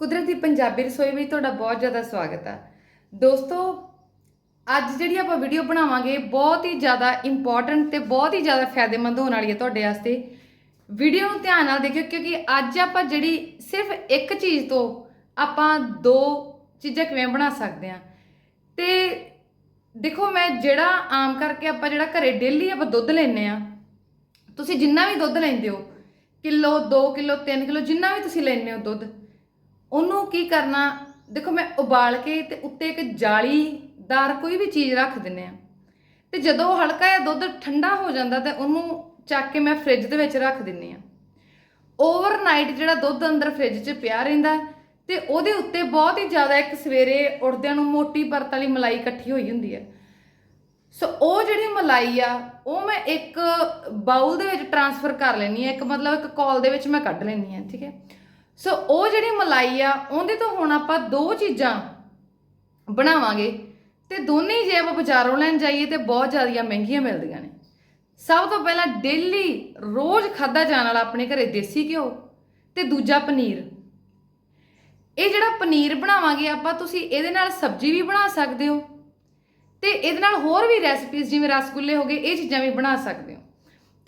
ਕੁਦਰਤੀ ਪੰਜਾਬੀ ਰਸੋਈ ਵਿੱਚ ਤੁਹਾਡਾ ਬਹੁਤ ਜ਼ਿਆਦਾ ਸਵਾਗਤ ਹੈ ਦੋਸਤੋ, ਅੱਜ ਜਿਹੜੀ ਆਪਾਂ ਵੀਡੀਓ ਬਣਾਵਾਂਗੇ, ਬਹੁਤ ਹੀ ਜ਼ਿਆਦਾ ਇੰਪੋਰਟੈਂਟ ਤੇ ਬਹੁਤ ਹੀ ਜ਼ਿਆਦਾ ਫਾਇਦੇਮੰਦ ਹੋਣ ਵਾਲੀ ਹੈ ਤੁਹਾਡੇ ਵਾਸਤੇ। ਵੀਡੀਓ ਨੂੰ ਧਿਆਨ ਨਾਲ ਦੇਖਿਓ, ਕਿਉਂਕਿ ਅੱਜ ਆਪਾਂ ਜਿਹੜੀ ਸਿਰਫ ਇੱਕ ਚੀਜ਼ ਤੋਂ ਆਪਾਂ ਦੋ ਚੀਜ਼ਾਂ ਕਿਵੇਂ ਬਣਾ ਸਕਦੇ ਹਾਂ। ਤੇ ਦੇਖੋ, ਮੈਂ ਜਿਹੜਾ ਆਮ ਕਰਕੇ ਆਪਾਂ ਜਿਹੜਾ ਘਰੇ ਡੇਲੀ ਆਪਾਂ ਦੁੱਧ ਲੈਨੇ ਆ ਤੁਸੀਂ ਜਿੰਨਾ ਵੀ ਦੁੱਧ ਲੈਂਦੇ ਹੋ, ਕਿਲੋ 2 ਕਿਲੋ 3 ਕਿਲੋ, ਜਿੰਨਾ ਵੀ ਤੁਸੀਂ ਲੈਂਦੇ ਹੋ ਦੁੱਧ ਉਹਨੂੰ ਕੀ ਕਰਨਾ? ਦੇਖੋ ਮੈਂ ਉਬਾਲ ਕੇ ਤੇ ਉੱਤੇ ਇੱਕ ਜਾਲੀਦਾਰ ਕੋਈ ਵੀ ਚੀਜ਼ ਰੱਖ ਦਿੰਨੇ ਆ ਤੇ ਜਦੋਂ ਉਹ ਹਲਕਾ ਜਿਹਾ ਦੁੱਧ ਠੰਡਾ ਹੋ ਜਾਂਦਾ ਤੇ ਉਹਨੂੰ ਚੱਕ ਕੇ ਮੈਂ ਫ੍ਰਿਜ ਦੇ ਵਿੱਚ ਰੱਖ ਦਿੰਨੀ ਆ ਓਵਰਨਾਈਟ ਜਿਹੜਾ ਦੁੱਧ ਅੰਦਰ ਫ੍ਰਿਜ 'ਚ ਪਿਆ ਰਹਿੰਦਾ ਤੇ ਉਹਦੇ ਉੱਤੇ ਬਹੁਤ ਹੀ ਜ਼ਿਆਦਾ ਇੱਕ ਸਵੇਰੇ ਉੱਠਦਿਆਂ ਨੂੰ ਮੋਟੀ ਪਰਤ ਵਾਲੀ ਮਲਾਈ ਇਕੱਠੀ ਹੋਈ ਹੁੰਦੀ ਹੈ। ਸੋ ਉਹ ਜਿਹੜੀ ਮਲਾਈ ਆ, ਉਹ ਮੈਂ ਇੱਕ ਬਾਉਲ ਦੇ ਵਿੱਚ ਟਰਾਂਸਫਰ ਕਰ ਲੈਣੀ ਆ ਇੱਕ ਮਤਲਬ ਇੱਕ ਕੌਲ ਦੇ ਵਿੱਚ ਮੈਂ ਕੱਢ ਲੈਣੀ ਆ ਠੀਕ ਹੈ? ਸੋ ਉਹ ਜਿਹੜੀ ਮਲਾਈ ਆ, ਉਹਦੇ ਤੋਂ ਹੁਣ ਆਪਾਂ ਦੋ ਚੀਜ਼ਾਂ ਬਣਾਵਾਂਗੇ ਤੇ ਦੋਨੇ ਜੇ ਆਪਾਂ ਬਾਜ਼ਾਰੋਂ ਲੈਣ ਜਾਈਏ ਤੇ ਬਹੁਤ ਜ਼ਿਆਦਾ ਮਹਿੰਗੀਆਂ ਮਿਲਦੀਆਂ ਨੇ। ਸਭ ਤੋਂ ਪਹਿਲਾਂ ਡੇਲੀ ਰੋਜ਼ ਖਾਦਾ ਜਾਣ ਵਾਲਾ ਆਪਣੇ ਘਰੇ ਦੇਸੀ ਘਿਓ ਤੇ ਦੂਜਾ ਪਨੀਰ। ਇਹ ਜਿਹੜਾ ਪਨੀਰ ਬਣਾਵਾਂਗੇ ਆਪਾਂ, ਤੁਸੀਂ ਇਹਦੇ ਨਾਲ ਸਬਜ਼ੀ ਵੀ ਬਣਾ ਸਕਦੇ ਹੋ ਤੇ ਇਹਦੇ ਨਾਲ ਹੋਰ ਵੀ ਰੈਸਪੀਜ਼ ਜਿਵੇਂ ਰਸਗੁੱਲੇ ਹੋ ਗਏ, ਇਹ ਚੀਜ਼ਾਂ ਵੀ ਬਣਾ ਸਕਦੇ ਹੋ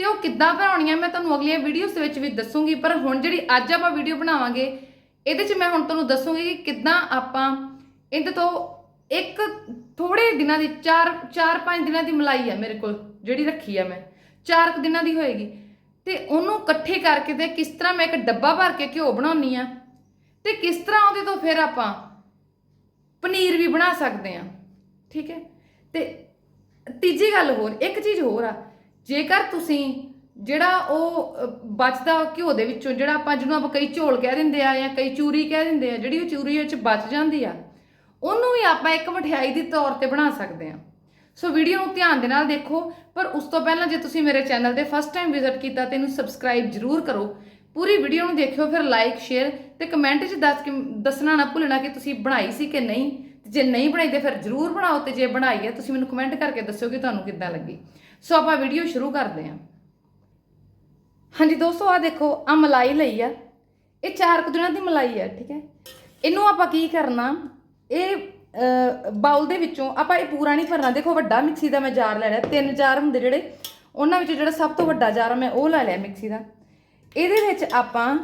ਤੇ ਉਹ ਕਿੱਦਾਂ ਬਣਾਉਣੀਆਂ ਮੈਂ ਤੁਹਾਨੂੰ ਅਗਲੀਆਂ ਵੀਡੀਓਜ਼ ਦੇ ਵਿੱਚ ਵੀ ਦੱਸੂਗੀ, ਪਰ ਹੁਣ ਜਿਹੜੀ ਅੱਜ ਆਪਾਂ ਵੀਡੀਓ ਬਣਾਵਾਂਗੇ, ਇਹਦੇ 'ਚ ਮੈਂ ਹੁਣ ਤੁਹਾਨੂੰ ਦੱਸੂਗੀ ਕਿ ਕਿੱਦਾਂ ਆਪਾਂ ਇਹਦੇ ਤੋਂ ਇੱਕ ਥੋੜੇ ਦਿਨਾਂ ਦੀ 4 4-5 ਦਿਨਾਂ ਦੀ ਮਲਾਈ ਆ ਮੇਰੇ ਕੋਲ, ਜਿਹੜੀ ਰੱਖੀ ਆ ਮੈਂ 4 ਕੁ ਦਿਨਾਂ ਦੀ ਹੋਏਗੀ। ਤੇ ਉਹਨੂੰ ਇਕੱਠੇ ਕਰਕੇ ਤੇ ਕਿਸ ਤਰ੍ਹਾਂ ਮੈਂ ਇੱਕ ਡੱਬਾ ਭਰ ਕੇ ਘਿਓ ਬਣਾਉਣੀ ਆ, ਤੇ ਕਿਸ ਤਰ੍ਹਾਂ ਉਹਦੇ ਤੋਂ ਫਿਰ ਆਪਾਂ ਪਨੀਰ ਵੀ ਬਣਾ ਸਕਦੇ ਆ, ਠੀਕ ਹੈ? ਤੇ ਤੀਜੀ ਗੱਲ ਹੋਰ, ਇੱਕ ਚੀਜ਼ ਹੋਰ ਆ ਜੇਕਰ ਤੁਸੀਂ ਜਿਹੜਾ ਉਹ ਬਚਦਾ ਘਿਓ ਦੇ ਵਿੱਚੋਂ, ਜਿਹੜਾ ਆਪਾਂ ਜਿਹਨੂੰ ਆਪਾਂ ਕਈ ਝੋਲ ਕਹਿ ਦਿੰਦੇ ਆ ਜਾਂ ਕਈ ਚੂਰੀ ਕਹਿ ਦਿੰਦੇ ਆ, ਜਿਹੜੀ ਉਹ ਚੂਰੀ ਵਿੱਚ ਬਚ ਜਾਂਦੀ ਆ, ਉਹਨੂੰ ਵੀ ਆਪਾਂ ਇੱਕ ਮਠਿਆਈ ਦੇ ਤੌਰ ਤੇ ਬਣਾ ਸਕਦੇ ਆ। ਸੋ ਵੀਡੀਓ ਨੂੰ ਧਿਆਨ ਦੇ ਨਾਲ ਦੇਖੋ, ਪਰ ਉਸ ਤੋਂ ਪਹਿਲਾਂ ਜੇ ਤੁਸੀਂ ਮੇਰੇ ਚੈਨਲ ਤੇ ਫਸਟ ਟਾਈਮ ਵਿਜ਼ਿਟ ਕੀਤਾ, ਤੇ ਇਹਨੂੰ ਸਬਸਕ੍ਰਾਈਬ ਜ਼ਰੂਰ ਕਰੋ। ਪੂਰੀ ਵੀਡੀਓ ਨੂੰ ਦੇਖਿਓ, ਫਿਰ ਲਾਈਕ ਸ਼ੇਅਰ ਤੇ ਕਮੈਂਟ 'ਚ ਦੱਸ ਕੇ, ਦੱਸਣਾ ਨਾ ਭੁੱਲਣਾ ਕਿ ਤੁਸੀਂ ਬਣਾਈ ਸੀ ਕਿ ਨਹੀਂ। ਜੇ ਨਹੀਂ ਬਣਾਈ, ਤੇ ਫਿਰ ਜ਼ਰੂਰ ਬਣਾਓ ਤੇ ਜੇ ਬਣਾਈ ਹੈ, ਤੁਸੀਂ ਮੈਨੂੰ ਕਮੈਂਟ ਕਰਕੇ ਦੱਸਿਓ ਕਿ ਤੁਹਾਨੂੰ ਕਿੱਦਾਂ ਲੱਗੀ। ਸੋ ਆਪਾਂ ਵੀਡੀਓ ਸ਼ੁਰੂ ਕਰਦੇ ਹਾਂ। ਹਾਂਜੀ ਦੋਸਤੋ ਆ ਦੇਖੋ ਆ ਮਲਾਈ ਲਈ ਆ। ਇਹ ਚਾਰ ਕੁ ਦਿਨਾਂ ਦੀ ਮਲਾਈ ਆ ਠੀਕ ਹੈ? ਇਹਨੂੰ ਆਪਾਂ ਕੀ ਕਰਨਾ ਇਹ ਅ, ਬਾਉਲ ਦੇ ਵਿੱਚੋਂ ਆਪਾਂ ਇਹ ਪੂਰਾ ਨਹੀਂ ਭਰਨਾ। ਦੇਖੋ ਵੱਡਾ ਮਿਕਸੀ ਦਾ ਮੈਂ ਜਾਰ ਲੈ ਲਿਆ। ਤਿੰਨ ਜਾਰ ਹੁੰਦੇ ਜਿਹੜੇ ਉਹਨਾਂ ਵਿੱਚੋਂ ਜਿਹੜਾ ਸਭ ਤੋਂ ਵੱਡਾ ਜਾਰ ਮੈਂ ਉਹ ਲੈ ਲਿਆ ਮਿਕਸੀ ਦਾ। ਇਹਦੇ ਵਿੱਚ ਆਪਾਂ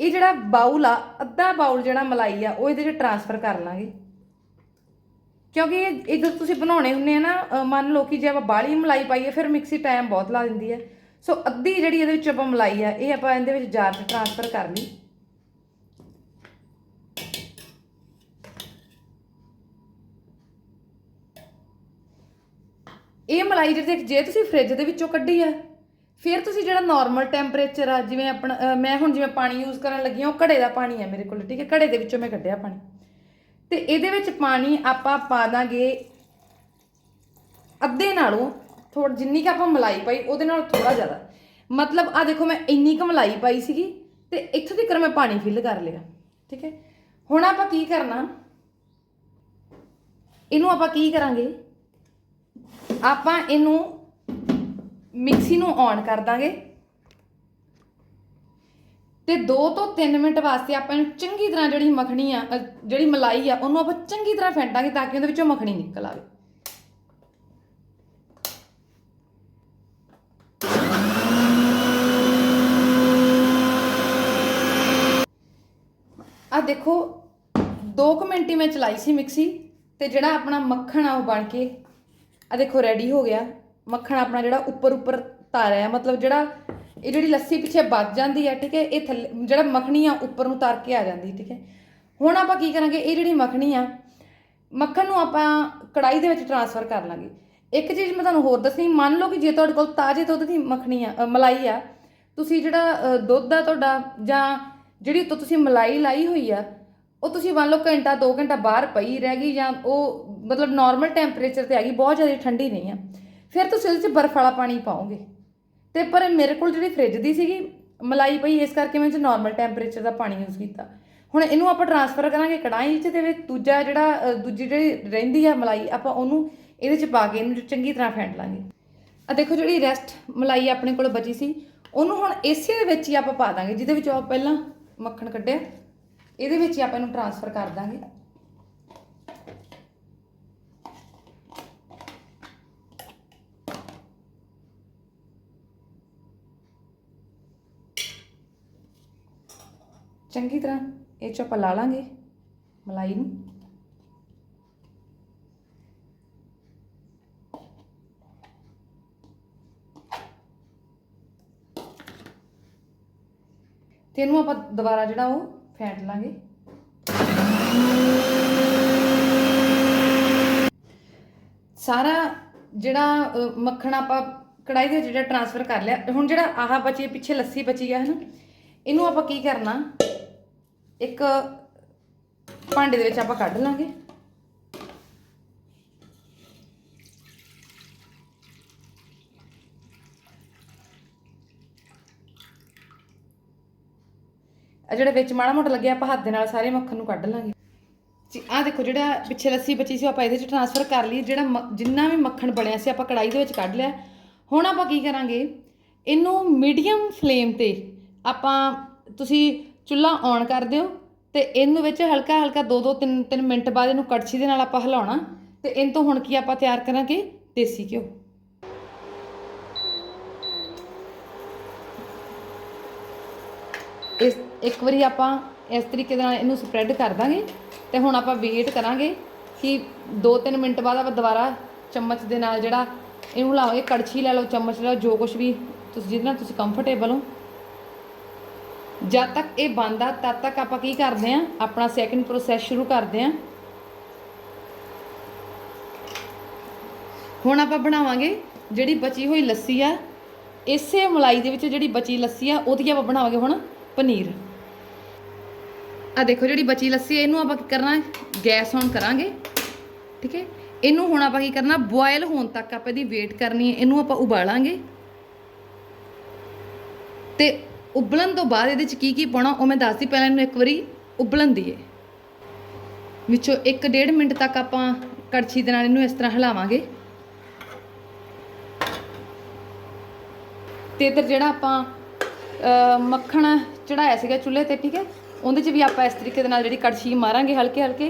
ਇਹ ਜਿਹੜਾ ਬਾਉਲ ਆ ਅੱਧਾ ਬਾਉਲ ਜਿਹੜਾ ਮਲਾਈ ਆ ਉਹ ਇਹਦੇ ਵਿੱਚ ਟਰਾਂਸਫਰ ਕਰ ਲਾਂਗੇ। ਕਿਉਂਕਿ ਇਹ ਇਹ ਜਦੋਂ ਤੁਸੀਂ ਬਣਾਉਣੇ ਹੁੰਨੇ ਆ ਨਾ ਅ, ਮੰਨ ਲਓ ਕਿ ਜੇ ਆਪਾਂ ਬਾਹਲੀ ਮਲਾਈ ਪਾਈਏ ਫਿਰ ਮਿਕਸੀ ਟਾਈਮ ਬਹੁਤ ਲਾ ਦਿੰਦੀ ਹੈ। ਸੋ ਅੱਧੀ ਜਿਹੜੀ ਇਹਦੇ ਵਿੱਚ ਆਪਾਂ ਮਲਾਈ ਆ ਇਹ ਆਪਾਂ ਇਹਦੇ ਵਿੱਚ ਜਾਰ 'ਚ ਟਰਾਂਸਫਰ ਕਰ ਲਈ। ਇਹ ਮਲਾਈ ਜਿਹੜੀ ਜੇ ਤੁਸੀਂ ਫ੍ਰਿਜ ਦੇ ਵਿੱਚੋਂ ਕੱਢੀ ਆ ਫਿਰ ਤੁਸੀਂ ਜਿਹੜਾ ਨਾਰਮਲ ਟੈਂਪਰੇਚਰ ਆ ਜਿਵੇਂ ਆਪਣਾ ਅ, ਮੈਂ ਹੁਣ ਜਿਵੇਂ ਪਾਣੀ ਯੂਜ਼ ਕਰਨ ਲੱਗੀ ਹਾਂ ਉਹ ਘੜੇ ਦਾ ਪਾਣੀ ਆ ਮੇਰੇ ਕੋਲ ਠੀਕ ਹੈ? ਘੜੇ ਦੇ ਵਿੱਚੋਂ ਮੈਂ ਕੱਢਿਆ ਪਾਣੀ। ਤੇ ਇਹਦੇ ਵਿੱਚ ਪਾਣੀ ਆਪਾਂ ਪਾ ਦਾਂਗੇ ਅੱਧੇ ਨਾਲੋਂ ਥੋੜ ਜਿੰਨੀ ਕਿ ਆਪਾਂ ਮਲਾਈ ਪਾਈ, ਉਹਦੇ ਨਾਲ ਥੋੜਾ ਜ਼ਿਆਦਾ। ਮਤਲਬ ਆ ਦੇਖੋ ਮੈਂ ਇੰਨੀ ਕੁ ਮਲਾਈ ਪਾਈ ਸੀਗੀ ਤੇ ਇੱਥੋਂ ਤੱਕ ਮੈਂ ਪਾਣੀ ਫਿਲ ਕਰ ਲਿਆ, ਠੀਕ ਹੈ? ਹੁਣ ਆਪਾਂ ਕੀ ਕਰਨਾ? ਇਹਨੂੰ ਆਪਾਂ ਕੀ ਕਰਾਂਗੇ? ਆਪਾਂ ਇਹਨੂੰ ਮਿਕਸੀ ਨੂੰ ਔਨ ਕਰ ਦਾਂਗੇ। ਤੇ 2 ਤੋਂ 3 ਮਿੰਟ ਵਾਸਤੇ ਆਪਾਂ ਇਹਨੂੰ ਚੰਗੀ ਤਰ੍ਹਾਂ ਜਿਹੜੀ ਮੱਖਣੀ ਆ ਜਿਹੜੀ ਮਲਾਈ ਆ, ਉਹਨੂੰ ਆਪਾਂ ਚੰਗੀ ਤਰ੍ਹਾਂ ਫੈਂਟਾਂਗੇ ਤਾਂ ਕਿ ਉਹਦੇ ਵਿੱਚੋਂ ਮੱਖਣੀ ਨਿਕਲ ਆਵੇ। ਆ ਦੇਖੋ 2 ਮਿੰਟ ਹੀ ਮੈਂ ਚਲਾਈ ਸੀ ਮਿਕਸੀ, ਤੇ ਜਿਹੜਾ ਆਪਣਾ ਮੱਖਣ ਆ ਉਹ ਬਣ ਕੇ, ਆ ਦੇਖੋ ਰੈਡੀ ਹੋ ਗਿਆ। ਮੱਖਣ ਆਪਣਾ ਜਿਹੜਾ ਉੱਪਰ ਉੱਪਰ ਤਾਰਿਆ ਮਤਲਬ ਜਿਹੜਾ ਇਹ ਜਿਹੜੀ ਲੱਸੀ ਪਿੱਛੇ ਬਚ ਜਾਂਦੀ ਹੈ, ਠੀਕ ਹੈ, ਇਹ ਥੱਲੇ, ਜਿਹੜਾ ਮੱਖਣੀ ਆ ਉੱਪਰ ਨੂੰ ਤਰ ਕੇ ਆ ਜਾਂਦੀ, ਠੀਕ ਹੈ। ਹੁਣ ਆਪਾਂ ਕੀ ਕਰਾਂਗੇ, ਇਹ ਜਿਹੜੀ ਮੱਖਣੀ ਆ ਮੱਖਣ ਨੂੰ ਆਪਾਂ ਕੜਾਈ ਦੇ ਵਿੱਚ ਟਰਾਂਸਫਰ ਕਰ ਲਾਂਗੇ। ਇੱਕ ਚੀਜ਼ ਮੈਂ ਤੁਹਾਨੂੰ ਹੋਰ ਦੱਸਣੀ, ਮੰਨ ਲਓ ਕਿ ਜੇ ਤੁਹਾਡੇ ਕੋਲ ਤਾਜ਼ੇ ਦੁੱਧ ਦੀ ਮੱਖਣੀ ਆ ਮਲਾਈ ਆ, ਤੁਸੀਂ ਜਿਹੜਾ ਦੁੱਧ ਆ ਤੁਹਾਡਾ, ਜਾਂ ਜਿਹੜੀ ਉੱਤੋਂ ਤੁਸੀਂ ਮਲਾਈ ਲਾਈ ਹੋਈ ਆ, ਉਹ ਤੁਸੀਂ ਮੰਨ ਲਓ ਘੰਟਾ 2 ਘੰਟਾ ਬਾਹਰ ਪਈ ਰਹਿ ਗਈ, ਜਾਂ ਉਹ ਮਤਲਬ ਨਾਰਮਲ ਟੈਂਪਰੇਚਰ ਤੇ ਆ ਗਈ, ਬਹੁਤ ਜ਼ਿਆਦਾ ਠੰਡੀ ਨਹੀਂ ਆ, ਫਿਰ ਤੁਸੀਂ ਉਹਦੇ 'ਚ ਬਰਫ਼ ਵਾਲਾ ਪਾਣੀ ਪਾਓਗੇ। ਤੇ ਪਰ ਮੇਰੇ ਕੋਲ ਜਿਹੜੀ ਫ੍ਰਿਜ ਦੀ ਸੀਗੀ, ਮਲਾਈ ਪਈ, ਇਸ ਕਰਕੇ ਮੈਂ ਇਹ 'ਚ ਨਾਰਮਲ ਟੈਂਪਰੇਚਰ ਦਾ ਪਾਣੀ ਯੂਜ਼ ਕੀਤਾ। ਹੁਣ ਇਹਨੂੰ ਆਪਾਂ ਟਰਾਂਸਫਰ ਕਰਾਂਗੇ ਕੜਾਈ 'ਚ ਤੇ ਵਿੱਚ ਦੂਜਾ ਜਿਹੜਾ ਦੂਜੀ ਜਿਹੜੀ ਰਹਿੰਦੀ ਆ ਮਲਾਈ, ਆਪਾਂ ਉਹਨੂੰ ਇਹਦੇ 'ਚ ਪਾ ਕੇ ਇਹਨੂੰ ਚੰਗੀ ਤਰ੍ਹਾਂ ਫੈਂਟ ਲਾਂਗੇ। ਆ ਦੇਖੋ ਜਿਹੜੀ ਰੈਸਟ ਮਲਾਈ ਆਪਣੇ ਕੋਲ ਬਚੀ ਸੀ, ਉਹਨੂੰ ਹੁਣ ਇਸੇ ਦੇ ਵਿੱਚ ਹੀ ਆਪਾਂ ਪਾ ਦਾਂਗੇ, ਜਿਹਦੇ ਵਿੱਚ ਆਪਾਂ ਪਹਿਲਾਂ ਮੱਖਣ ਕੱਢਿਆ, ਇਹਦੇ ਵਿੱਚ ਹੀ ਆਪਾਂ ਇਹਨੂੰ ਟਰਾਂਸਫਰ ਕਰ ਦਾਂਗੇ। ਚੰਗੀ ਤਰ੍ਹਾਂ ਇਹ 'ਚ ਆਪਾਂ ਲਾ ਲਾਂਗੇ ਮਲਾਈ ਨੂੰ। ਤੇ ਇਹਨੂੰ ਆਪਾਂ ਦੁਬਾਰਾ ਜਿਹੜਾ ਉਹ ਫੈਂਟ ਲਾਂਗੇ। ਸਾਰਾ ਜਿਹੜਾ ਮੱਖਣ ਆਪਾਂ ਕੜਾਈ ਦੇ ਵਿੱਚ ਜਿਹੜਾ ਟਰਾਂਸਫਰ ਕਰ ਲਿਆ, ਹੁਣ ਜਿਹੜਾ ਆਹ ਬਚੀ, ਪਿੱਛੇ ਲੱਸੀ ਬਚੀ ਆ ਹਨਾ, ਇਹਨੂੰ ਆਪਾਂ ਕੀ ਕਰਨਾ ਇੱਕ ਭਾਂਡੇ ਦੇ ਵਿੱਚ ਆਪਾਂ ਕੱਢ ਲਾਂਗੇ। ਆ ਜਿਹੜਾ ਵਿੱਚ ਮਾੜਾ ਮੋਟਾ ਲੱਗਿਆ, ਆਪਾਂ ਹੱਥ ਦੇ ਨਾਲ ਸਾਰੇ ਮੱਖਣ ਨੂੰ ਕੱਢ ਲਾਂਗੇ। ਜੀ, ਆਹ ਦੇਖੋ ਜਿਹੜਾ ਪਿੱਛੇ ਲੱਸੀ ਬਚੀ ਸੀ, ਆਪਾਂ ਇਹਦੇ ਚ ਟਰਾਂਸਫਰ ਕਰ ਲਈ ਜਿਹੜਾ ਮ- ਜਿੰਨਾ ਵੀ ਮੱਖਣ ਬਣਿਆ ਸੀ, ਆਪਾਂ ਕੜਾਈ ਦੇ ਵਿੱਚ ਕੱਢ ਲਿਆ। ਹੁਣ ਆਪਾਂ ਕੀ ਕਰਾਂਗੇ? ਇਹਨੂੰ ਮੀਡੀਅਮ ਫਲੇਮ ਤੇ ਆਪਾਂ ਤੁਸੀਂ ਚੁੱਲ੍ਹਾ ਔਨ ਕਰ ਦਿਓ ਤੇ ਇਹਨੂੰ ਵਿੱਚ ਹਲਕਾ ਹਲਕਾ 2-2 3-3 ਮਿੰਟ ਬਾਅਦ ਇਹਨੂੰ ਕੜਛੀ ਦੇ ਨਾਲ ਆਪਾਂ ਹਿਲਾਉਣਾ। ਤੇ ਇਹਨਾਂ ਤੋਂ ਹੁਣ ਕੀ ਆਪਾਂ ਤਿਆਰ ਕਰਾਂਗੇ? ਦੇਸੀ ਘਿਓ। ਇਸ ਇੱਕ ਵਾਰੀ ਆਪਾਂ ਇਸ ਤਰੀਕੇ ਦੇ ਨਾਲ ਇਹਨੂੰ ਸਪਰੈਡ ਕਰ ਦਾਂਗੇ ਤੇ ਹੁਣ ਆਪਾਂ ਵੇਟ ਕਰਾਂਗੇ ਕਿ 2-3 ਮਿੰਟ ਬਾਅਦ ਆਪਾਂ ਦੁਬਾਰਾ ਚਮਚ ਦੇ ਨਾਲ ਜਿਹੜਾ ਇਹਨੂੰ ਲਾਓਗੇ ਕੜਛੀ ਲੈ ਲਓ, ਚਮਚ ਲੈ ਲਓ, ਜੋ ਕੁਝ ਵੀ ਤੁਸੀਂ ਜਿਹਦੇ ਨਾਲ ਤੁਸੀਂ ਕੰਫਰਟੇਬਲ ਹੋ। ਜਦ ਤੱਕ ਇਹ ਬੰਦਾ ਤਦ ਤੱਕ ਆਪਾਂ ਕੀ ਕਰਦੇ ਆਂ? ਆਪਣਾ ਸੈਕਿੰਡ ਪ੍ਰੋਸੈਸ ਸ਼ੁਰੂ ਕਰਦੇ ਆਂ। ਹੁਣ ਆਪਾਂ ਬਣਾਵਾਂਗੇ ਜਿਹੜੀ ਬਚੀ ਹੋਈ ਲੱਸੀ ਆ। ਇਸੇ ਮਲਾਈ ਦੇ ਵਿੱਚ ਜਿਹੜੀ ਬਚੀ ਲੱਸੀ ਆ, ਉਹਦੀ ਆਪਾਂ ਬਣਾਵਾਂਗੇ ਹੁਣ ਪਨੀਰ। ਆ ਦੇਖੋ ਜਿਹੜੀ ਬਚੀ ਲੱਸੀ ਹੈ ਇਹਨੂੰ ਆਪਾਂ ਕੀ ਕਰਨਾ ਗੈਸ ਔਨ ਕਰਾਂਗੇ। ਠੀਕ ਹੈ? ਇਹਨੂੰ ਹੁਣ ਆਪਾਂ ਕੀ ਕਰਨਾ ਬੋਇਲ ਹੋਣ ਤੱਕ ਆਪਾਂ ਇਹਦੀ ਵੇਟ ਕਰਨੀ ਹੈ। ਇਹਨੂੰ ਆਪਾਂ ਉਬਾਲਾਂਗੇ। ਤੇ ਉਬਲਣ ਤੋਂ ਬਾਅਦ ਇਹਦੇ ਚ ਕੀ ਕੀ ਪਾਉਣਾ, ਉਹ ਮੈਂ ਦੱਸਦੀ, ਪਹਿਲਾਂ ਇਹਨੂੰ ਇੱਕ ਵਾਰੀ ਉਬਲਣ ਦੀਏ। ਵਿੱਚੋਂ 1.5 ਮਿੰਟ ਤੱਕ ਆਪਾਂ ਕੜਛੀ ਦੇ ਨਾਲ ਇਹਨੂੰ ਇਸ ਤਰ੍ਹਾਂ ਹਿਲਾਵਾਂਗੇ। ਤੇ ਇਧਰ ਜਿਹੜਾ ਆਪਾਂ ਮੱਖਣ ਚੜਾਇਆ ਸੀਗਾ ਚੁੱਲ੍ਹੇ ਤੇ, ਠੀਕ ਹੈ? ਉਹਦੇ 'ਚ ਵੀ ਆਪਾਂ ਇਸ ਤਰੀਕੇ ਦੇ ਨਾਲ ਜਿਹੜੀ ਕੜਛੀ ਮਾਰਾਂਗੇ ਹਲਕੇ ਹਲਕੇ।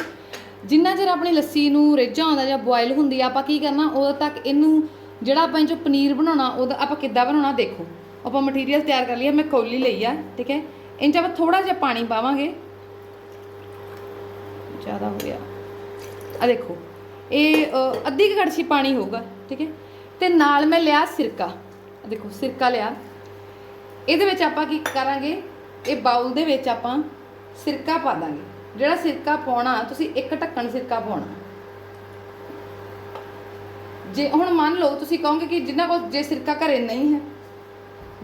ਜਿੰਨਾ ਚਿਰ ਆਪਣੀ ਲੱਸੀ ਨੂੰ ਰੇਝਾ ਆਉਂਦਾ ਜਾਂ ਬੋਇਲ ਹੁੰਦੀ ਆ, ਆਪਾਂ ਕੀ ਕਰਨਾ, ਉਦੋਂ ਤੱਕ ਇਹਨੂੰ ਜਿਹੜਾ ਆਪਾਂ ਇਹ 'ਚੋਂ ਪਨੀਰ ਬਣਾਉਣਾ ਉਹਦਾ ਆਪਾਂ ਕਿੱਦਾਂ ਬਣਾਉਣਾ, ਦੇਖੋ। ਆਪਾਂ ਮਟੀਰੀਅਲ ਤਿਆਰ ਕਰ ਲਿਆ ਮੈਂ ਕੌਲੀ ਲਈ ਆ, ਠੀਕ ਹੈ? ਇਹ ਆਪਾਂ ਥੋੜਾ ਜਿਹਾ ਪਾਣੀ ਪਾਵਾਂਗੇ। ਜ਼ਿਆਦਾ ਹੋ ਗਿਆ। ਆ ਦੇਖੋ, ਇਹ ਅੱਧੀ ਕੁ ਕੜਛੀ ਪਾਣੀ ਹੋਊਗਾ, ਠੀਕ ਹੈ? ਤੇ ਨਾਲ ਮੈਂ ਲਿਆ ਸਿਰਕਾ। ਦੇਖੋ, ਸਿਰਕਾ ਲਿਆ। ਇਹਦੇ ਵਿੱਚ ਆਪਾਂ ਕੀ ਕਰਾਂਗੇ? ਇਹ ਬਾਉਲ ਦੇ ਵਿੱਚ ਆਪਾਂ ਸਿਰਕਾ ਪਾ ਦਾਂਗੇ। ਜਿਹੜਾ ਸਿਰਕਾ ਪਾਉਣਾ, ਤੁਸੀਂ ਇੱਕ ਢੱਕਣ ਸਿਰਕਾ ਪਾਉਣਾ। ਜੇ, ਹੁਣ ਮੰਨ ਲਓ, ਤੁਸੀਂ ਕਹੋਗੇ ਕਿ ਜਿੰਨਾ ਕੋਲ ਜੇ ਸਿਰਕਾ ਘਰੇ ਨਹੀਂ ਹੈ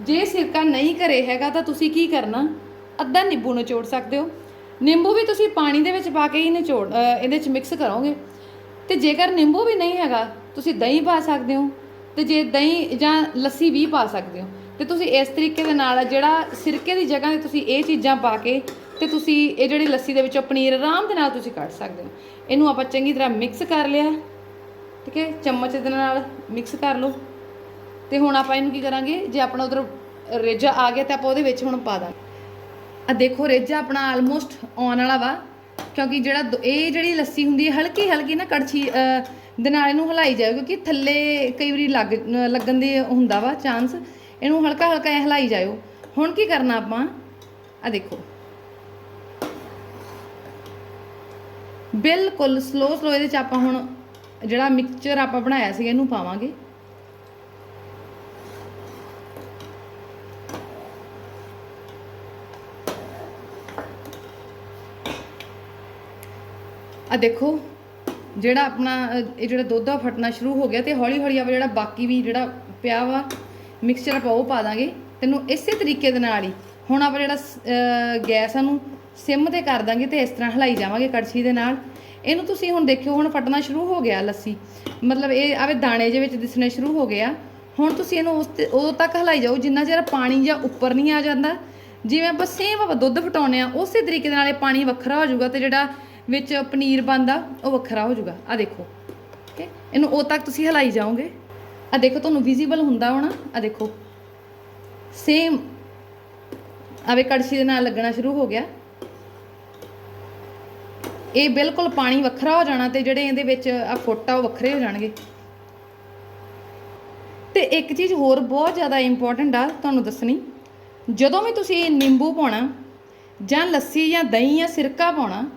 ਜੇ ਸਿਰਕਾ ਨਹੀਂ ਘਰੇ ਹੈਗਾ ਤਾਂ ਤੁਸੀਂ ਕੀ ਕਰਨਾ? ਅੱਧਾ ਨਿੰਬੂ ਨਿਚੋੜ ਸਕਦੇ ਹੋ। ਨਿੰਬੂ ਵੀ ਤੁਸੀਂ ਪਾਣੀ ਦੇ ਵਿੱਚ ਪਾ ਕੇ ਹੀ ਨਿਚੋੜ ਇਹਦੇ ਵਿੱਚ ਮਿਕਸ ਕਰੋਗੇ। ਤੇ ਜੇਕਰ ਨਿੰਬੂ ਵੀ ਨਹੀਂ ਹੈਗਾ, ਤੁਸੀਂ ਦਹੀਂ ਪਾ ਸਕਦੇ ਹੋ। ਤੇ ਜੇ ਦਹੀਂ ਜਾਂ ਲੱਸੀ ਵੀ ਪਾ ਸਕਦੇ ਹੋ। ਤੇ ਤੁਸੀਂ ਇਸ ਤਰੀਕੇ ਦੇ ਨਾਲ ਜਿਹੜਾ ਸਿਰਕੇ ਦੀ ਜਗ੍ਹਾ ਤੇ ਤੁਸੀਂ ਇਹ ਚੀਜ਼ਾਂ ਪਾ ਕੇ ਤੇ ਤੁਸੀਂ ਇਹ ਜਿਹੜੀ ਲੱਸੀ ਦੇ ਵਿੱਚੋਂ ਪਨੀਰ ਆਰਾਮ ਦੇ ਨਾਲ ਤੁਸੀਂ ਕੱਢ ਸਕਦੇ ਹੋ। ਇਹਨੂੰ ਆਪਾਂ ਚੰਗੀ ਤਰ੍ਹਾਂ ਮਿਕਸ ਕਰ ਲਿਆ। ਠੀਕ ਹੈ? ਚਮਚ ਦੇ ਨਾਲ ਮਿਕਸ ਕਰ ਲਓ। ਤੇ ਹੁਣ ਆਪਾਂ ਇਹਨੂੰ ਕੀ ਕਰਾਂਗੇ? ਜੇ ਆਪਣਾ ਉਧਰ ਰੇਜਾ ਆ ਗਿਆ ਤਾਂ ਆਪਾਂ ਉਹਦੇ ਵਿੱਚ ਹੁਣ ਪਾ ਦਾਂਗੇ। ਆ ਦੇਖੋ, ਰੇਜਾ ਆਪਣਾ ਆਲਮੋਸਟ ਆਉਣ ਵਾਲਾ ਵਾ, ਕਿਉਂਕਿ ਜਿਹੜਾ ਦ- ਇਹ ਜਿਹੜੀ ਲੱਸੀ ਹੁੰਦੀ ਹੈ ਹਲਕੀ ਹਲਕੀ ਨਾ ਕੜਛੀ ਦੇ ਨਾਲ ਇਹਨੂੰ ਹਿਲਾਈ ਜਾਓ ਕਿਉਂਕਿ ਥੱਲੇ ਕਈ ਵਾਰੀ ਲੱਗ ਲੱਗਣ ਦੇ ਹੁੰਦਾ ਵਾ ਚਾਂਸ ਇਹਨੂੰ ਹਲਕਾ ਹਲਕਾ ਐ ਹਿਲਾਈ ਜਾਓ ਹੁਣ ਕੀ ਕਰਨਾ ਆਪਾਂ? ਆ ਦੇਖੋ। ਬਿਲਕੁਲ ਸਲੋ ਸਲੋ ਇਹਦੇ ਚ ਆਪਾਂ ਹੁਣ ਜਿਹੜਾ ਮਿਕਸਚਰ ਆਪਾਂ ਬਣਾਇਆ ਸੀ ਇਹਨੂੰ ਪਾਵਾਂਗੇ। ਆ ਦੇਖੋ ਜਿਹੜਾ ਆਪਣਾ ਇਹ ਜਿਹੜਾ ਦੁੱਧ ਆ ਫਟਣਾ ਸ਼ੁਰੂ ਹੋ ਗਿਆ ਤੇ ਹੌਲੀ ਹੌਲੀ ਆਪਾਂ ਜਿਹੜਾ ਬਾਕੀ ਵੀ ਜਿਹੜਾ ਪਿਆ ਵਾ ਮਿਕਸਚਰ ਆਪਾਂ ਉਹ ਪਾ ਦਾਂਗੇ। ਤੈਨੂੰ ਇਸੇ ਤਰੀਕੇ ਦੇ ਨਾਲ ਹੀ ਹੁਣ ਆਪਾਂ ਜਿਹੜਾ ਸ- ਅ, ਗੈਸ ਨੂੰ ਸਿਮ ਤੇ ਕਰ ਦਾਂਗੇ ਤੇ ਇਸ ਤਰ੍ਹਾਂ ਹਿਲਾਈ ਜਾਵਾਂਗੇ ਕੜਛੀ ਦੇ ਨਾਲ। ਇਹਨੂੰ ਤੁਸੀਂ ਹੁਣ ਦੇਖਿਓ ਹੁਣ ਫਟਣਾ ਸ਼ੁਰੂ ਹੋ ਗਿਆ ਲੱਸੀ। ਮਤਲਬ ਇਹ ਆਵੇ ਦਾਣੇ ਜਿਹੇ ਵਿੱਚ ਦਿਸਣੇ ਸ਼ੁਰੂ ਹੋ ਗਿਆ ਹੁਣ ਤੁਸੀਂ ਇਹਨੂੰ ਉਸ ਉਦੋਂ ਤੱਕ ਹਿਲਾਈ ਜਾਓ ਜਿੰਨਾ ਚਿਰ ਪਾਣੀ ਜਾਂ ਉੱਪਰ ਨਹੀਂ ਆ ਜਾਂਦਾ। ਜਿਵੇਂ ਆਪਾਂ ਸੇਮ ਆਪਾਂ ਦੁੱਧ ਫਟਾਉਨੇ ਆ ਉਸੇ ਤਰੀਕੇ ਦੇ ਨਾਲ ਇਹ ਪਾਣੀ ਵੱਖਰਾ ਹੋ ਜਾਊਗਾ ਤੇ ਜਿਹੜਾ ਵਿੱਚ ਪਨੀਰ ਬਣਦਾ, ਉਹ ਵੱਖਰਾ ਹੋ ਜਾਊਗਾ। ਆ ਦੇਖੋ। ਠੀਕ ਇਹਨੂੰ ਉਹ ਤੱਕ ਤੁਸੀਂ ਹਿਲਾਈ ਜਾਓਗੇ। ਆ ਦੇਖੋ, ਤੁਹਾਨੂੰ ਵਿਜ਼ੀਬਲ ਹੁੰਦਾ ਹੋਣਾ। ਆ ਦੇਖੋ। ਸੇਮ ਆਵੇ ਕੜਛੀ ਦੇ ਨਾਲ ਲੱਗਣਾ ਸ਼ੁਰੂ ਹੋ ਗਿਆ। ਇਹ ਬਿਲਕੁਲ ਪਾਣੀ ਵੱਖਰਾ ਹੋ ਜਾਣਾ ਤੇ ਜਿਹੜੇ ਇਹਦੇ ਵਿੱਚ ਆ ਫੁੱਟ ਆ ਉਹ ਵੱਖਰੇ ਹੋ ਜਾਣਗੇ। ਤੇ ਇੱਕ ਚੀਜ਼ ਹੋਰ ਬਹੁਤ ਜ਼ਿਆਦਾ ਇੰਪੋਰਟੈਂਟ ਆ, ਤੁਹਾਨੂੰ ਦੱਸਣੀ। ਜਦੋਂ ਵੀ ਤੁਸੀਂ ਨਿੰਬੂ ਪਾਉਣਾ ਜਾਂ ਲੱਸੀ ਜਾਂ ਦਹੀਂ ਜਾਂ ਸਿਰਕਾ ਪਾਉਣਾ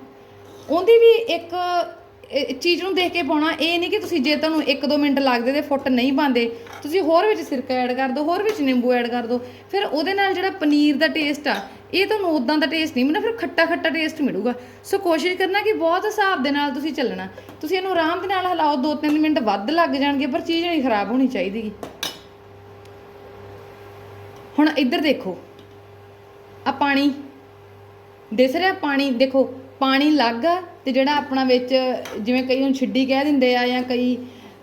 ਉਹਦੀ ਵੀ ਇੱਕ ਚੀਜ਼ ਨੂੰ ਦੇਖ ਕੇ ਪਾਉਣਾ, ਇਹ ਨਹੀਂ ਕਿ ਤੁਸੀਂ ਜੇ ਤੁਹਾਨੂੰ 1-2 ਮਿੰਟ ਲੱਗਦੇ ਤੇ ਫੁੱਟ ਨਹੀਂ ਪਾਉਂਦੇ, ਤੁਸੀਂ ਹੋਰ ਵਿੱਚ ਸਿਰਕਾ ਐਡ ਕਰ ਦਿਓ ਹੋਰ ਵਿੱਚ ਨਿੰਬੂ ਐਡ ਕਰ ਦਿਓ ਫਿਰ ਉਹਦੇ ਨਾਲ ਜਿਹੜਾ ਪਨੀਰ ਦਾ ਟੇਸਟ ਆ, ਇਹ ਤੁਹਾਨੂੰ ਉਦਾਂ ਦਾ ਟੇਸਟ ਨਹੀਂ ਮਿਲਣਾ, ਫਿਰ ਖੱਟਾ ਖੱਟਾ ਟੇਸਟ ਮਿਲੂਗਾ। ਸੋ ਕੋਸ਼ਿਸ਼ ਕਰਨਾ ਕਿ ਬਹੁਤ ਹਿਸਾਬ ਦੇ ਨਾਲ ਤੁਸੀਂ ਚੱਲਣਾ। ਤੁਸੀਂ ਇਹਨੂੰ ਆਰਾਮ ਦੇ ਨਾਲ ਹਿਲਾਓ 2-3 ਮਿੰਟ ਵੱਧ ਲੱਗ ਜਾਣਗੇ, ਪਰ ਚੀਜ਼ ਨਹੀਂ ਖਰਾਬ ਹੋਣੀ ਚਾਹੀਦੀ। ਹੁਣ ਇੱਧਰ ਦੇਖੋ ਆ ਪਾਣੀ ਦਿਸ ਰਿਹਾ ਪਾਣੀ, ਦੇਖੋ ਪਾਣੀ ਲੱਗ ਆ ਤੇ ਜਿਹੜਾ ਆਪਣਾ ਵਿੱਚ ਜਿਵੇਂ ਕਈ ਹੁਣ ਛਿੱਡੀ ਕਹਿ ਦਿੰਦੇ ਆ ਜਾਂ ਕਈ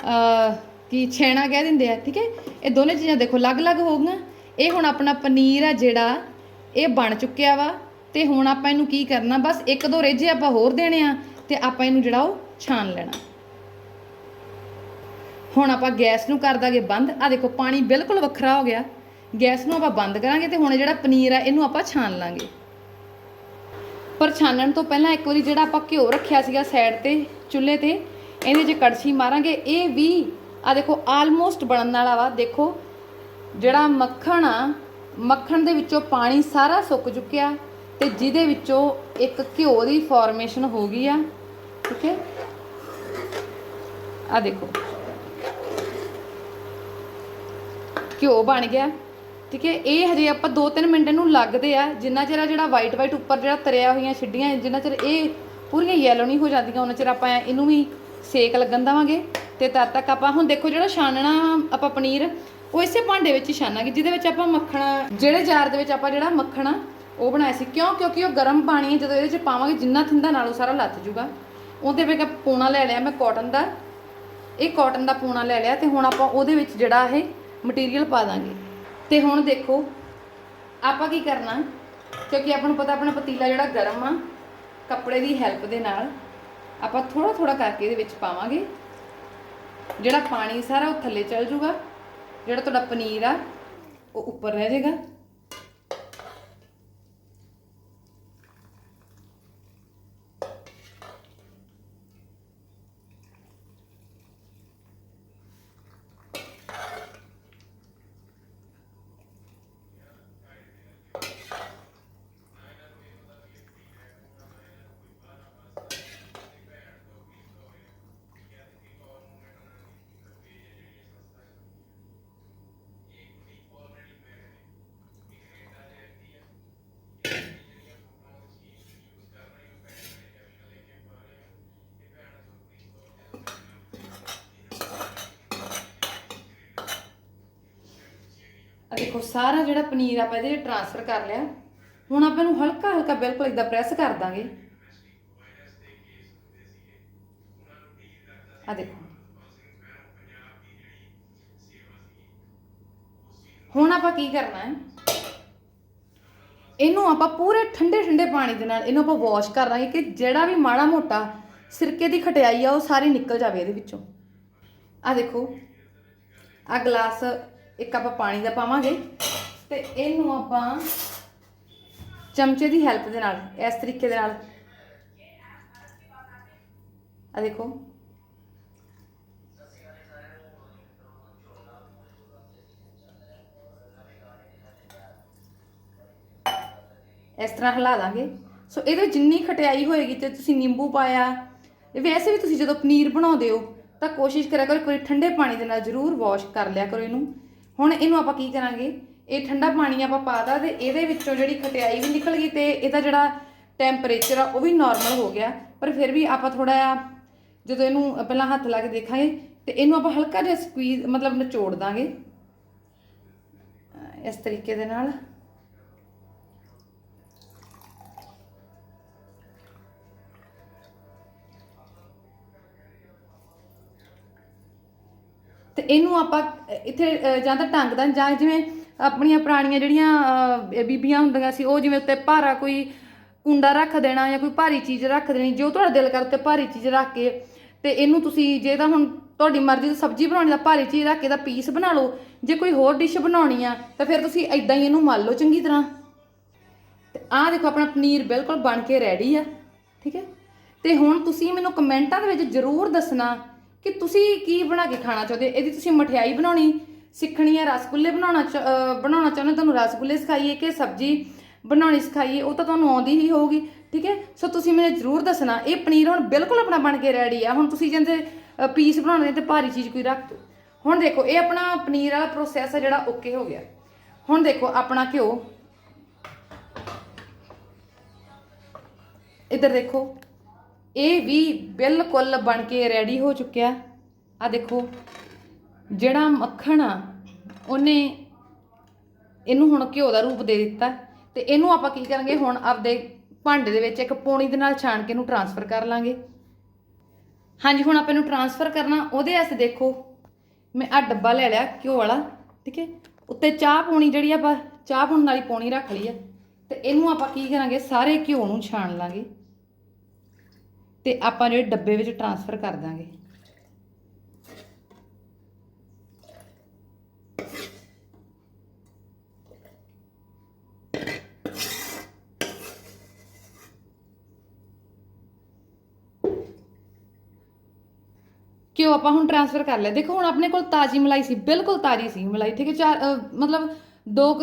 ਅ ਕੀ ਛੇਣਾ ਕਹਿ ਦਿੰਦੇ ਆ, ਠੀਕ ਹੈ? ਇਹ ਦੋਨੇ ਚੀਜ਼ਾਂ ਦੇਖੋ, ਅਲੱਗ-ਅਲੱਗ ਹੋ ਗਈਆਂ ਇਹ ਹੁਣ ਆਪਣਾ ਪਨੀਰ ਆ ਜਿਹੜਾ, ਇਹ ਬਣ ਚੁੱਕਿਆ ਵਾ ਤੇ ਹੁਣ ਆਪਾਂ ਇਹਨੂੰ ਕੀ ਕਰਨਾ, ਬਸ ਇੱਕ ਦੋ ਰੇਜੇ ਆਪਾਂ ਹੋਰ ਦੇਣੇ ਆ ਤੇ ਆਪਾਂ ਇਹਨੂੰ ਜਿਹੜਾ ਉਹ ਛਾਣ ਲੈਣਾ। ਹੁਣ ਆਪਾਂ ਗੈਸ ਨੂੰ ਕਰ ਦਾਂਗੇ ਬੰਦ। ਆ ਦੇਖੋ, ਪਾਣੀ ਬਿਲਕੁਲ ਵੱਖਰਾ ਹੋ ਗਿਆ। ਗੈਸ ਨੂੰ ਆਪਾਂ ਬੰਦ ਕਰਾਂਗੇ ਤੇ ਹੁਣ ਜਿਹੜਾ ਪਨੀਰ ਆ, ਇਹਨੂੰ ਆਪਾਂ ਛਾਣ ਲਾਂਗੇ। ਪਰ ਛਾਣਨ ਤੋਂ ਪਹਿਲਾਂ ਇੱਕ ਵਾਰੀ ਜਿਹੜਾ ਆਪਾਂ ਘਿਓ ਰੱਖਿਆ ਸੀਗਾ ਸਾਈਡ ਤੇ, ਚੁੱਲ੍ਹੇ ਤੇ, ਇਹਦੇ 'ਚ ਕੜਛੀ ਮਾਰਾਂਗੇ। ਇਹ ਵੀ ਆ ਦੇਖੋ ਆਲਮੋਸਟ ਬਣਨ ਵਾਲਾ ਵਾ। ਦੇਖੋ, ਜਿਹੜਾ ਮੱਖਣ ਆ, ਮੱਖਣ ਦੇ ਵਿੱਚੋਂ ਪਾਣੀ ਸਾਰਾ ਸੁੱਕ ਚੁੱਕਿਆ ਤੇ ਜਿਹਦੇ ਵਿੱਚੋਂ ਇੱਕ ਘਿਓ ਦੀ ਫਾਰਮੇਸ਼ਨ ਹੋ ਗਈ ਆ। ਠੀਕ ਹੈ? ਆ ਦੇਖੋ। ਘਿਓ ਬਣ ਗਿਆ। ਠੀਕ ਹੈ, ਇਹ ਹਜੇ ਆਪਾਂ 2-3 ਮਿੰਟ ਇਹਨੂੰ ਲੱਗਦੇ ਆ, ਜਿੰਨਾ ਚਿਰ ਆ ਜਿਹੜਾ ਵਾਈਟ ਵਾਈਟ ਉੱਪਰ ਜਿਹੜਾ ਤਰਿਆ ਹੋਈਆਂ ਛਿੱਡੀਆਂ, ਜਿੰਨਾ ਚਿਰ ਇਹ ਪੂਰੀਆਂ ਯੈਲੋ ਨਹੀਂ ਹੋ ਜਾਂਦੀਆਂ, ਉਹਨਾਂ ਚਿਰ ਆਪਾਂ ਇਹਨੂੰ ਵੀ ਸੇਕ ਲੱਗਣ ਦੇਵਾਂਗੇ। ਤੇ ਤਦ ਤੱਕ ਆਪਾਂ, ਹੁਣ ਦੇਖੋ ਜਿਹੜਾ ਛਾਨਣਾ ਆਪਾਂ ਪਨੀਰ, ਉਹ ਇਸੇ ਭਾਂਡੇ ਵਿੱਚ ਹੀ ਛਾਨਾਂਗੇ, ਜਿਹਦੇ ਵਿੱਚ ਆਪਾਂ ਮੱਖਣ, ਜਿਹੜੇ ਜਾਰ ਦੇ ਵਿੱਚ ਆਪਾਂ ਜਿਹੜਾ ਮੱਖਣ ਆ, ਉਹ ਬਣਾਇਆ ਸੀ। ਕਿਉਂ? ਕਿਉਂਕਿ ਉਹ ਗਰਮ ਪਾਣੀ ਹੈ ਜਦੋਂ ਇਹਦੇ ਚ ਪਾਵਾਂਗੇ, ਜਿੰਨਾ ਠੰਡਾ ਨਾਲ ਉਹ ਸਾਰਾ ਲੱਥ ਜੂਗਾ ਉਹਦੇ ਵਿੱਚ ਇੱਕ ਪੂਣਾ ਲੈ ਲਿਆ ਮੈਂ ਕਾਟਨ ਦਾ। ਇਹ ਕਾਟਨ ਦਾ ਪੂਣਾ ਲੈ ਲਿਆ ਤੇ ਹੁਣ ਆਪਾਂ ਉਹਦੇ ਵਿੱਚ ਜਿਹੜਾ ਇਹ ਮਟੀਰੀਅਲ ਪਾ ਦਾਂਗੇ। ਤੇ ਹੁਣ ਦੇਖੋ, ਆਪਾਂ ਕੀ ਕਰਨਾ? ਕਿਉਂਕਿ ਆਪਾਂ ਨੂੰ ਪਤਾ ਆਪਣਾ ਪਤੀਲਾ ਜਿਹੜਾ ਗਰਮ ਆ, ਕੱਪੜੇ ਦੀ ਹੈਲਪ ਦੇ ਨਾਲ ਆਪਾਂ ਥੋੜਾ ਥੋੜਾ ਕਰਕੇ ਇਹਦੇ ਵਿੱਚ ਪਾਵਾਂਗੇ। ਜਿਹੜਾ ਪਾਣੀ ਸਾਰਾ ਉਹ ਥੱਲੇ ਚਲ ਜਾਊਗਾ, ਜਿਹੜਾ ਤੁਹਾਡਾ ਪਨੀਰ ਆ, ਉਹ ਉੱਪਰ ਰਹਿ ਜਾਏਗਾ। ਆ ਦੇਖੋ, ਸਾਰਾ ਜਿਹੜਾ ਪਨੀਰ ਆਪਾਂ ਇਹਦੇ ਵਿੱਚ ਟ੍ਰਾਂਸਫਰ ਕਰ ਲਿਆ, ਹੁਣ ਆਪਾਂ ਇਹਨੂੰ ਹਲਕਾ ਹਲਕਾ ਬਿਲਕੁਲ ਇਦਾਂ ਪ੍ਰੈਸ ਕਰ ਦਾਂਗੇ। ਆ ਦੇਖੋ। ਹੁਣ ਆਪਾਂ ਕੀ ਕਰਨਾ ਹੈ? ਇਹਨੂੰ ਆਪਾਂ ਪੂਰੇ ਠੰਡੇ ਠੰਡੇ ਪਾਣੀ ਦੇ ਨਾਲ ਇਹਨੂੰ ਆਪਾਂ ਵਾਸ਼ ਕਰ ਲਾਂਗੇ ਕਿ ਜਿਹੜਾ ਵੀ ਮਾੜਾ ਮੋਟਾ ਸਿਰਕੇ ਦੀ ਖਟਿਆਈ ਆ, ਉਹ ਸਾਰੀ ਨਿਕਲ ਜਾਵੇ ਇਹਦੇ ਵਿੱਚੋਂ। ਆ ਦੇਖੋ। ਆ ਗਲਾਸ ਇੱਕ ਆਪਾਂ ਪਾਣੀ ਦਾ ਪਾਵਾਂਗੇ ਤੇ ਇਹਨੂੰ ਆਪਾਂ ਚਮਚੇ ਦੀ ਹੈਲਪ ਦੇ ਨਾਲ, ਇਸ ਤਰੀਕੇ ਦੇ ਨਾਲ। ਆ ਦੇਖੋ। ਇਸ ਤਰ੍ਹਾਂ ਹਿਲਾ ਦਾਂਗੇ। ਸੋ ਇਹਦੇ ਵਿੱਚ ਜਿੰਨੀ ਖਟਿਆਈ ਹੋਏਗੀ ਤੇ ਤੁਸੀਂ ਨਿੰਬੂ ਪਾਇਆ ਵੈਸੇ ਵੀ ਤੁਸੀਂ ਜਦੋਂ ਪਨੀਰ ਬਣਾਉਂਦੇ ਹੋ, ਤਾਂ ਕੋਸ਼ਿਸ਼ ਕਰਿਆ ਕਰੋ ਕੋਈ ਠੰਡੇ ਪਾਣੀ ਦੇ ਨਾਲ ਜ਼ਰੂਰ ਵਾਸ਼ ਕਰ ਲਿਆ ਕਰੋ ਇਹਨੂੰ। ਹੁਣ ਇਹਨੂੰ ਆਪਾਂ ਕੀ ਕਰਾਂਗੇ? ਇਹ ਠੰਡਾ ਪਾਣੀ ਆਪਾਂ ਪਾਤਾ ਤੇ ਇਹਦੇ ਵਿੱਚੋਂ ਜਿਹੜੀ ਖਟਿਆਈ ਵੀ ਨਿਕਲ ਗਈ ਤੇ ਇਹਦਾ ਜਿਹੜਾ ਟੈਂਪਰੇਚਰ ਆ ਉਹ ਵੀ ਨਾਰਮਲ ਹੋ ਗਿਆ। ਪਰ ਫਿਰ ਵੀ ਆਪਾਂ ਥੋੜਾ ਜਿਹਾ ਜਦੋਂ ਇਹਨੂੰ ਪਹਿਲਾਂ ਹੱਥ ਲਾ ਕੇ ਦੇਖਾਂਗੇ ਤੇ ਇਹਨੂੰ ਆਪਾਂ ਹਲਕਾ ਜਿਹਾ ਸਕਵੀਜ਼ ਮਤਲਬ ਨਿਚੋੜ ਦਾਂਗੇ। ਇਸ ਤਰੀਕੇ ਦੇ ਨਾਲ। ਇਹਨੂੰ ਆਪਾਂ ਇੱਥੇ ਜਾਂ ਤਾਂ ਢੰਗ ਦਾ, ਜਾਂ ਜਿਵੇਂ ਆਪਣੀਆਂ ਪੁਰਾਣੀਆਂ ਜਿਹੜੀਆਂ ਬੀਬੀਆਂ ਹੁੰਦੀਆਂ ਸੀ, ਉਹ ਜਿਵੇਂ ਉੱਤੇ ਭਾਰਾ ਕੋਈ ਕੁੰਡਾ ਰੱਖ ਦੇਣਾ ਜਾਂ ਕੋਈ ਭਾਰੀ ਚੀਜ਼ ਰੱਖ ਦੇਣੀ, ਜੋ ਤੁਹਾਡਾ ਦਿਲ ਕਰ ਉੱਤੇ ਭਾਰੀ ਚੀਜ਼ ਰੱਖ ਕੇ, ਤੇ ਇਹਨੂੰ ਤੁਸੀਂ ਜੇ ਤਾਂ ਹੁਣ ਤੁਹਾਡੀ ਮਰਜ਼ੀ ਦੀ ਸਬਜ਼ੀ ਬਣਾਉਣੀ ਦਾ ਭਾਰੀ ਚੀਜ਼ ਰੱਖ ਕੇ ਦਾ ਪੀਸ ਬਣਾ ਲਓ। ਜੇ ਕੋਈ ਹੋਰ ਡਿਸ਼ ਬਣਾਉਣੀ ਆ, ਤਾਂ ਫਿਰ ਤੁਸੀਂ ਐਦਾਂ ਹੀ ਇਹਨੂੰ ਮਲ ਲਓ ਚੰਗੀ ਤਰ੍ਹਾਂ। ਤੇ ਆਹ ਦੇਖੋ, ਆਪਣਾ ਪਨੀਰ ਬਿਲਕੁਲ ਬਣ ਕੇ ਰੈਡੀ ਆ, ਠੀਕ ਹੈ? ਤੇ ਹੁਣ ਤੁਸੀਂ ਮੈਨੂੰ ਕਮੈਂਟਾਂ ਦੇ ਵਿੱਚ ਜ਼ਰੂਰ ਦੱਸਣਾ ਕਿ ਤੁਸੀਂ ਕੀ ਬਣਾ ਕੇ ਖਾਣਾ ਚਾਹੁੰਦੇ? ਹੋ। ਇਹਦੀ ਤੁਸੀਂ ਮਠਿਆਈ ਬਣਾਉਣੀ ਸਿੱਖਣੀ ਹੈ ਰਸਗੁੱਲੇ ਬਣਾਉਣਾ ਚ- ਬਣਾਉਣਾ ਚਾਹੁੰਦੇ ਹੋ, ਤੁਹਾਨੂੰ ਰਸਗੁੱਲੇ ਸਿਖਾਈਏ ਕਿ ਸਬਜ਼ੀ ਬਣਾਉਣੀ ਸਿਖਾਈਏ? ਉਹ ਤਾਂ ਤੁਹਾਨੂੰ ਆਉਂਦੀ ਹੀ ਹੋਊਗੀ ਠੀਕ ਹੈ? ਸੋ ਤੁਸੀਂ ਮੈਨੂੰ ਜ਼ਰੂਰ ਦੱਸਣਾ ਇਹ ਪਨੀਰ ਹੁਣ ਬਿਲਕੁਲ ਆਪਣਾ ਬਣ ਕੇ ਰੈਡੀ ਆ। ਹੁਣ ਤੁਸੀਂ ਜਿੰਦੇ ਪੀਸ ਬਣਾਉਣੇ ਤੇ ਭਾਰੀ ਚੀਜ਼ ਕੋਈ ਰੱਖ ਦਿਓ। ਹੁਣ ਦੇਖੋ ਇਹ ਆਪਣਾ ਪਨੀਰ ਵਾਲਾ ਪ੍ਰੋਸੈਸ ਹੈ ਜਿਹੜਾ ਓਕੇ ਹੋ ਗਿਆ। ਹੁਣ ਦੇਖੋ ਆਪਣਾ ਘਿਓ। ਇੱਧਰ ਦੇਖੋ। ਇਹ ਵੀ ਬਿਲਕੁਲ ਬਣ ਕੇ ਰੈਡੀ ਹੋ ਚੁੱਕਿਆ। ਆ ਦੇਖੋ, ਜਿਹੜਾ ਮੱਖਣ ਆ, ਉਹਨੇ ਇਹਨੂੰ ਹੁਣ ਘਿਓ ਦਾ ਰੂਪ ਦੇ ਦਿੱਤਾ। ਤੇ ਇਹਨੂੰ ਆਪਾਂ ਕੀ ਕਰਾਂਗੇ, ਹੁਣ ਆਪਦੇ ਭਾਂਡੇ ਦੇ ਵਿੱਚ ਇੱਕ ਪੌਣੀ ਦੇ ਨਾਲ ਛਾਣ ਕੇ ਇਹਨੂੰ ਟਰਾਂਸਫਰ ਕਰ ਲਾਂਗੇ। ਹਾਂਜੀ, ਹੁਣ ਆਪਾਂ ਇਹਨੂੰ ਟਰਾਂਸਫਰ ਕਰਨਾ, ਉਹਦੇ ਵਾਸਤੇ ਦੇਖੋ, ਮੈਂ ਆ ਡੱਬਾ ਲੈ ਲਿਆ, ਘਿਓ ਵਾਲਾ, ਠੀਕ ਹੈ? ਉੱਤੇ ਚਾਹ ਪੌਣੀ ਜਿਹੜੀ ਆਪਾਂ, ਚਾਹ ਪੌਣ ਵਾਲੀ ਪੌਣੀ ਰੱਖ ਲਈ ਆ। ਤੇ ਇਹਨੂੰ ਆਪਾਂ ਕੀ ਕਰਾਂਗੇ, ਸਾਰੇ ਘਿਓ ਨੂੰ ਛਾਣ ਲਾਂਗੇ। ਤੇ ਆਪਾਂ ਜਿਹੜੇ ਡੱਬੇ ਵਿੱਚ ਟਰਾਂਸਫਰ ਕਰ ਦਾਂਗੇ। ਘਿਓ ਆਪਾਂ ਹੁਣ ਟਰਾਂਸਫਰ ਕਰ ਲਿਆ? ਦੇਖੋ, ਹੁਣ ਆਪਣੇ ਕੋਲ ਤਾਜੀ ਮਲਾਈ ਸੀ, ਬਿਲਕੁਲ ਤਾਜੀ ਸੀ ਮਲਾਈ, ਠੀਕ ਹੈ, ਚਾਰ ਮਤਲਬ ਦੋ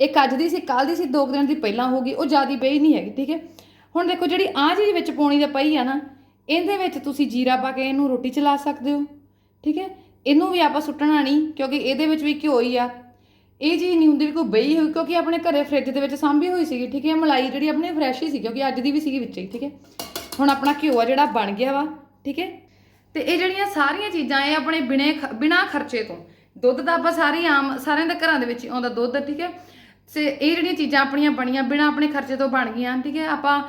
ਇੱਕ ਅੱਜ ਦੀ ਸੀ ਕੱਲ ਦੀ ਸੀ, ਦੋ ਕੁ ਦਿਨ ਦੀ ਪਹਿਲਾਂ ਹੋ ਗਈ, ਉਹ ਜਿਆਦੀ ਪਈ ਨਹੀਂ ਹੈਗੀ, ਠੀਕ ਹੈ। ਹੁਣ ਦੇਖੋ ਜਿਹੜੀ ਆਹ ਚੀਜ਼ ਵਿੱਚ ਪਾਉਣੀ ਦਾ ਪਈ ਆ ਨਾ, ਇਹਦੇ ਵਿੱਚ ਤੁਸੀਂ ਜੀਰਾ ਪਾ ਕੇ ਇਹਨੂੰ ਰੋਟੀ ਚਲਾ ਸਕਦੇ ਹੋ, ਠੀਕ ਹੈ? ਇਹਨੂੰ ਵੀ ਆਪਾਂ ਸੁੱਟਣਾ ਨਹੀਂ, ਕਿਉਂਕਿ ਇਹਦੇ ਵਿੱਚ ਵੀ ਘਿਓ ਹੀ ਆ। ਇਹ ਚੀਜ਼ ਨਹੀਂ ਹੁੰਦੀ ਵੀ ਕੋਈ ਬਈ ਹੋਈ, ਕਿਉਂਕਿ ਆਪਣੇ ਘਰੇ ਫ੍ਰਿਜ ਦੇ ਵਿੱਚ ਸਾਂਭੀ ਹੋਈ ਸੀਗੀ, ਠੀਕ ਹੈ? ਮਲਾਈ ਜਿਹੜੀ ਆਪਣੀ ਫਰੈਸ਼ ਹੀ ਸੀ, ਕਿਉਂਕਿ ਅੱਜ ਦੀ ਵੀ ਸੀਗੀ ਵਿੱਚ ਹੀ, ਠੀਕ ਹੈ? ਹੁਣ ਆਪਣਾ ਘਿਓ ਆ ਜਿਹੜਾ ਬਣ ਗਿਆ ਵਾ, ਠੀਕ ਹੈ? ਤੇ ਇਹ ਜਿਹੜੀਆਂ ਸਾਰੀਆਂ ਚੀਜ਼ਾਂ, ਇਹ ਆਪਣੇ ਬਿਨੇ ਬਿਨਾ ਖਰਚੇ ਤੋਂ, ਦੁੱਧ ਦਾ ਆਪਾਂ ਸਾਰੀ ਆਮ, ਸਾਰਿਆਂ ਦੇ ਘਰਾਂ ਦੇ ਵਿੱਚ ਆਉਂਦਾ ਦੁੱਧ, ਠੀਕ ਹੈ? ਤੇ ਇਹ ਜਿਹੜੀਆਂ ਚੀਜ਼ਾਂ ਆਪਣੀਆਂ ਬਣੀਆਂ ਬਿਨਾ ਆਪਣੇ ਖਰਚੇ ਤੋਂ ਬਣ ਗਈਆਂ, ਠੀਕ ਹੈ? ਆਪਾਂ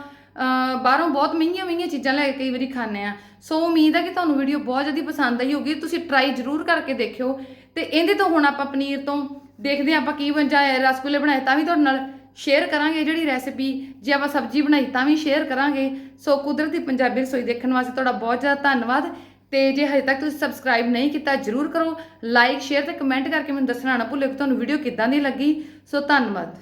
ਬਾਹਰੋਂ ਬਹੁਤ ਮਹਿੰਗੀਆਂ ਮਹਿੰਗੀਆਂ ਚੀਜ਼ਾਂ ਲੈ ਕੇ ਕਈ ਵਾਰੀ ਖਾਂਦੇ ਆ ਸੋ ਉਮੀਦ ਹੈ ਕਿ ਤੁਹਾਨੂੰ ਵੀਡੀਓ ਬਹੁਤ ਜ਼ਿਆਦਾ ਪਸੰਦ ਆਈ ਹੋਗੀ ਤੁਸੀਂ ਟਰਾਈ ਜ਼ਰੂਰ ਕਰਕੇ ਦੇਖਿਓ। ਤੇ ਇਹਦੇ ਤੋਂ ਹੁਣ ਆਪਾਂ ਪਨੀਰ ਤੋਂ ਦੇਖਦੇ ਹਾਂ ਆਪਾਂ ਕੀ ਬਣ ਰਸਗੁੱਲੇ ਬਣਾਏ ਤਾਂ ਵੀ ਤੁਹਾਡੇ ਨਾਲ ਸ਼ੇਅਰ ਕਰਾਂਗੇ ਜਿਹੜੀ ਰੈਸਿਪੀ ਜੇ ਆਪਾਂ ਸਬਜ਼ੀ ਬਣਾਈ ਤਾਂ ਵੀ ਸ਼ੇਅਰ ਕਰਾਂਗੇ। ਸੋ ਕੁਦਰਤੀ ਪੰਜਾਬੀ ਰਸੋਈ ਦੇਖਣ ਵਾਸਤੇ ਤੁਹਾਡਾ ਬਹੁਤ ਜ਼ਿਆਦਾ ਧੰਨਵਾਦ। ਤੇ ਜੇ ਹਜੇ ਤੱਕ ਤੁਸੀਂ ਸਬਸਕ੍ਰਾਈਬ ਨਹੀਂ ਕੀਤਾ ਜਰੂਰ ਕਰੋ। ਲਾਈਕ ਸ਼ੇਅਰ ਤੇ ਕਮੈਂਟ ਕਰਕੇ ਮੈਨੂੰ ਦੱਸਣਾ ਨਾ ਭੁੱਲਿਓ ਕਿ ਤੁਹਾਨੂੰ ਵੀਡੀਓ ਕਿੱਦਾਂ ਦੀ ਲੱਗੀ। ਸੋ ਧੰਨਵਾਦ।